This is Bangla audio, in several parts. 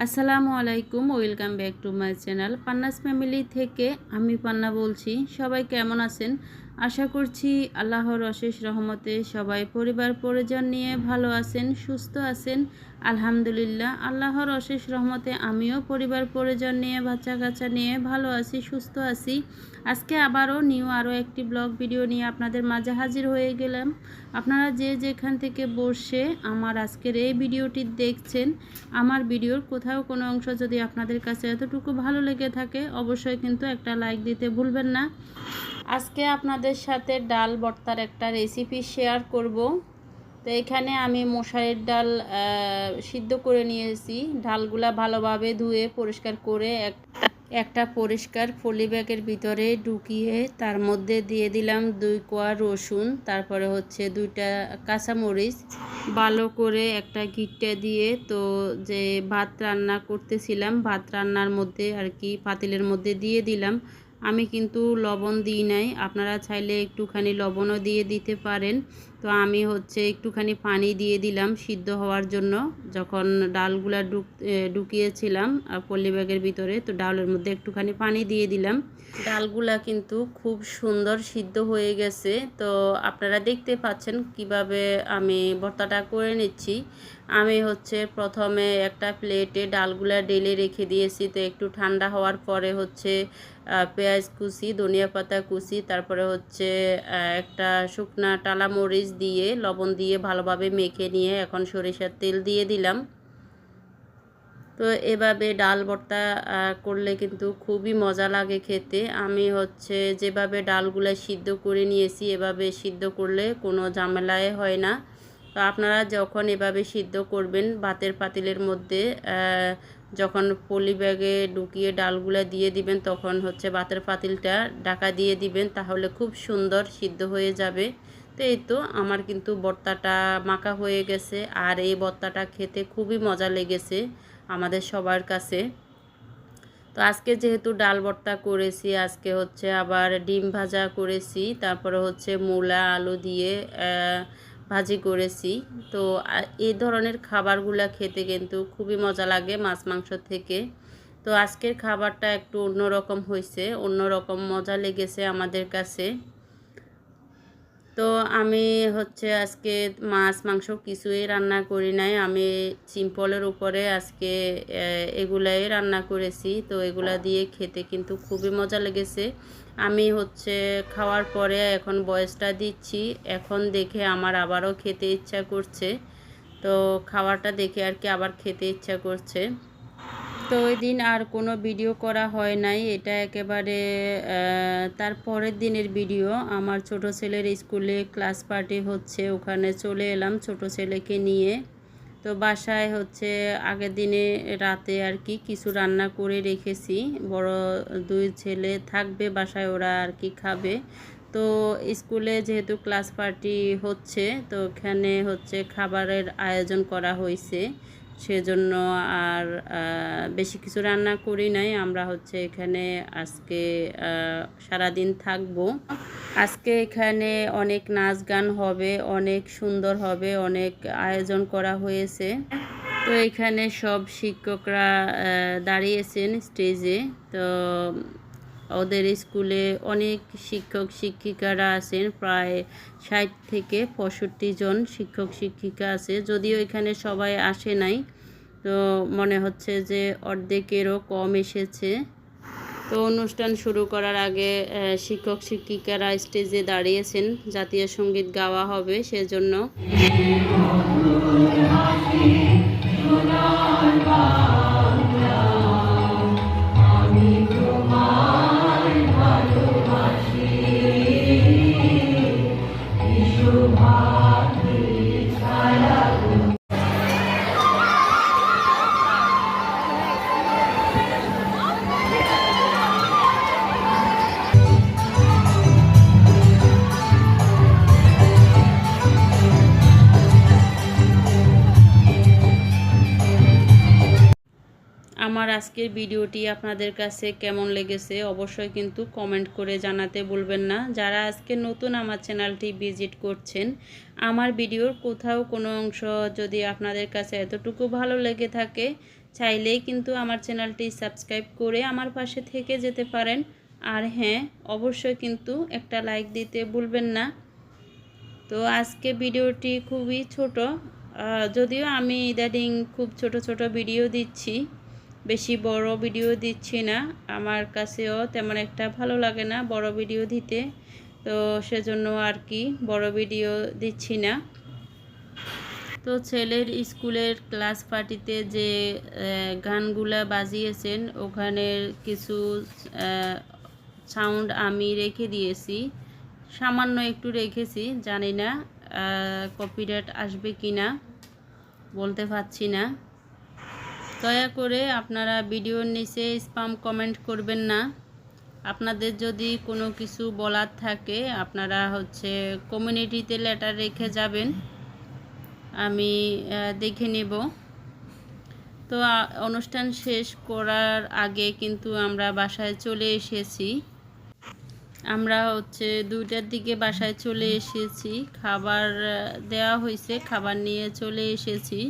আসসালামু আলাইকুম, welcome back to my channel Panna's family থেকে আমি পান্না বলছি। সবাই কেমন আছেন? আশা করছি আল্লাহর অশেষ রহমতে সবাই পরিবার পরিজন নিয়ে ভালো আছেন, সুস্থ আছেন। আলহামদুলিল্লাহ, আল্লাহর অশেষ রহমতে আমিও পরিবার পরিজন নিয়ে বাচ্চা কাচ্চা নিয়ে ভালো আছি, সুস্থ আছি। আজকে আবারও নিউ আরও একটি ব্লগ ভিডিও নিয়ে আপনাদের মাঝে হাজির হয়ে গেলাম। আপনারা যে যেখান থেকে বসে আমার আজকের এই ভিডিওটি দেখছেন, আমার ভিডিওর কোথাও কোনো অংশ যদি আপনাদের কাছে এতটুকু ভালো লেগে থাকে, অবশ্যই কিন্তু একটা লাইক দিতে ভুলবেন না। আজকে আপনাদের সাথে ডাল ভর্তার একটা রেসিপি শেয়ার করব। তো এখানে আমি মশারির ডাল সিদ্ধ করে নিয়েছি। ডালগুলা ভালোভাবে ধুয়ে, পরিষ্কার করে এক, একটা পরিষ্কার পলি ব্যাগের ভিতরে ঢুকিয়ে তার মধ্যে দিয়ে দিলাম দুই কোয়া রসুন, তারপরে হচ্ছে দুইটা কাঁচামরিচ। ভালো করে একটা গিটটা দিয়ে তো যে ভাত রান্না করতেছিলাম, ভাত রান্নার মধ্যে আর কি, পাতিলের মধ্যে দিয়ে দিলাম। আমি কিন্তু লবণ দিই নাই। আপনারা চাইলে একটুখানি লবণও দিয়ে দিতে পারেন। তো আমি হচ্ছে একটুখানি পানি দিয়ে দিলাম সিদ্ধ হওয়ার জন্য। যখন ডালগুলা ডুক ঢুকিয়েছিলাম পল্লি ব্যাগের ভিতরে, তো ডালের মধ্যে একটুখানি পানি দিয়ে দিলাম। ডালগুলা কিন্তু খুব সুন্দর সিদ্ধ হয়ে গেছে। তো আপনারা দেখতে পাচ্ছেন কীভাবে আমি ভর্তাটা করে নিচ্ছি। আমি হচ্ছে প্রথমে একটা প্লেটে ডালগুলা ডেলে রেখে দিয়েছি। তো একটু ঠান্ডা হওয়ার পরে হচ্ছে পেঁয়াজ কুচি, ধনিয়া পাতা কুচি, তারপরে হচ্ছে একটা শুকনা টালা মরিচ দিয়ে, লবণ দিয়ে ভালোভাবে মেখে নিয়ে এখন সরিষার তেল দিয়ে দিলাম। তো এভাবে ডাল ভর্তা করলে কিন্তু খুবই মজা লাগে খেতে। আমি হচ্ছে যেভাবে ডালগুলা সিদ্ধ করে নিয়েছি, এভাবে সিদ্ধ করলে কোনো ঝামেলায় হয় না। তো আপনারা যখন এভাবে সিদ্ধ করবেন ভাতের পাতিলের মধ্যে যখন পলি ব্যাগে ঢুকিয়ে ডালগুলা দিয়ে দিবেন, তখন হচ্ছে ভাতের পাতিলটা ঢাকা দিয়ে দিবেন, তাহলে খুব সুন্দর সিদ্ধ হয়ে যাবে। তো এই তো আমার কিন্তু বর্তাটা মাখা হয়ে গেছে আর এই বর্তাটা খেতে খুবই মজা লেগেছে আমাদের সবার কাছে। তো আজকে যেহেতু ডাল ভর্তা করেছি, আজকে হচ্ছে আবার ডিম ভাজা করেছি, তারপরে হচ্ছে মূলা, আলু দিয়ে ভাজি করেছি। তো এই ধরনের খাবারগুলো খেতে কিন্তু খুবই মজা লাগে মাছ মাংস থেকে। তো আজকের খাবারটা একটু অন্যরকম হয়েছে, অন্যরকম মজা লেগেছে আমাদের কাছে। তো আমি হচ্ছে আজকে মাছ, মাংস কিছুই রান্না করি নাই। আমি সিম্পলের উপরে আজকে এগুলাই রান্না করেছি। তো এগুলা দিয়ে খেতে কিন্তু খুবই মজা লেগেছে। আমি হচ্ছে খাওয়ার পরে এখন বয়সটা দিচ্ছি। এখন দেখে আমার আবারও খেতে ইচ্ছা করছে। তো খাওয়াটা দেখে আর কি আবার খেতে ইচ্ছা করছে। তো ওই দিন আর কোনো ভিডিও করা হয় নাই। এটা একেবারে তার পরের দিনের ভিডিও। আমার ছোট ছেলের স্কুলে ক্লাস পার্টি হচ্ছে, ওখানে চলে এলাম ছোট ছেলেকে নিয়ে। তো বাসায় হচ্ছে আগের দিনে রাতে আর কি কিছু রান্না করে রেখেছি। বড় দুই ছেলে থাকবে, বাসায় ওরা আর কি খাবে। তো স্কুলে যেহেতু ক্লাস পার্টি হচ্ছে, তো ওখানে হচ্ছে খাবারের আয়োজন করা হয়েছে সেজন্য আর বেশি কিছু রান্না করি নাই। আমরা হচ্ছে এখানে আজকে সারাদিন থাকব। আজকে এখানে অনেক নাচ গান হবে, অনেক সুন্দর হবে, অনেক আয়োজন করা হয়েছে। তো এখানে সব শিক্ষকরা দাঁড়িয়েছেন স্টেজে তো ওদের স্কুলে অনেক শিক্ষক শিক্ষিকারা আছেন, প্রায় ষাট থেকে পঁয়ষট্টি জন শিক্ষক শিক্ষিকা আছে। যদিও এখানে সবাই আসে নাই, তো মনে হচ্ছে যে অর্ধেকেরও কম এসেছে। তো অনুষ্ঠান শুরু করার আগে শিক্ষক শিক্ষিকারা স্টেজে দাঁড়িয়েছেন, জাতীয় সংগীত গাওয়া হবে সেজন্য। আমার আজকের ভিডিওটি আপনাদের কাছে কেমন লেগেছে অবশ্যই কিন্তু কমেন্ট করে জানাতে বলবেন না। যারা আজকে নতুন আমার চ্যানেলটি ভিজিট করছেন, আমার ভিডিওর কোথাও কোনো অংশ যদি আপনাদের কাছে এতটুকু ভালো লেগে থাকে, চাইলেই কিন্তু আমার চ্যানেলটি সাবস্ক্রাইব করে আমার পাশে থেকে যেতে পারেন। আর হ্যাঁ অবশ্যই কিন্তু একটা লাইক দিতে ভুলবেন না। তো আজকে ভিডিওটি খুবই ছোট যদিও আমি ইদানিং খুব ছোট ছোট ভিডিও দিচ্ছি। বেশি বড় ভিডিও দিচ্ছি না। আমার কাছেও তেমন একটা ভালো লাগে না বড় ভিডিও দিতে। তো সেজন্য আর কি বড় ভিডিও দিচ্ছি না। তো ছেলের স্কুলের ক্লাস পার্টিতে যে গানগুলা বাজিয়েছেন ওখানের কিছু সাউন্ড আমি রেখে দিয়েছি। সামান্য একটু রেখেছি, জানি না কপিরাইট আসবে কি না বলতে পারছি না। দয়া করে আপনারা ভিডিওর নিচে স্পাম কমেন্ট করবেন না। আপনাদের যদি কোনো কিছু বলার থাকে, আপনারা হচ্ছে কমিউনিটিতে লেটার রেখে যাবেন। আমি দেখে নেব। তো অনুষ্ঠান শেষ করার আগে কিন্তু আমরা বাসায় চলে এসেছি। আমরা হচ্ছে দুইটার দিকে বাসায় চলে এসেছি। খাবার দেওয়া হয়েছে, খাবার নিয়ে চলে এসেছি।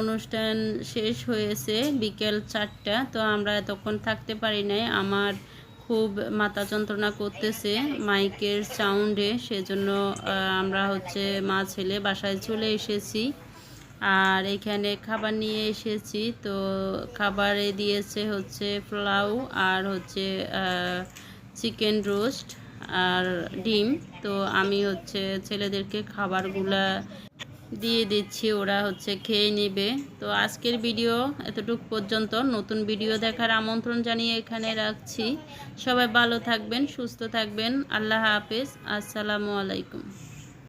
অনুষ্ঠান শেষ হয়েছে বিকেল চারটা, তো আমরা এতক্ষণ থাকতে পারি নাই। আমার খুব মাথা যন্ত্রণা করতেছে মাইকের সাউন্ডে, সেজন্য আমরা হচ্ছে মা ছেলে বাসায় চলে এসেছি। আর এখানে খাবার নিয়ে এসেছি, তো খাবারে দিয়েছে হচ্ছে পোলাও আর হচ্ছে চিকেন রোস্ট আর ডিম। তো আমি হচ্ছে ছেলেদেরকে খাবারগুলা দিয়ে দিচ্ছি, ওরা হচ্ছে খেয়ে নেবে। তো আজকের ভিডিও এতটুক পর্যন্ত। নতুন ভিডিও দেখার আমন্ত্রণ জানিয়ে এখানে রাখছি। সবাই ভালো থাকবেন, সুস্থ থাকবেন। আল্লাহ হাফেজ। আসসালামু আলাইকুম।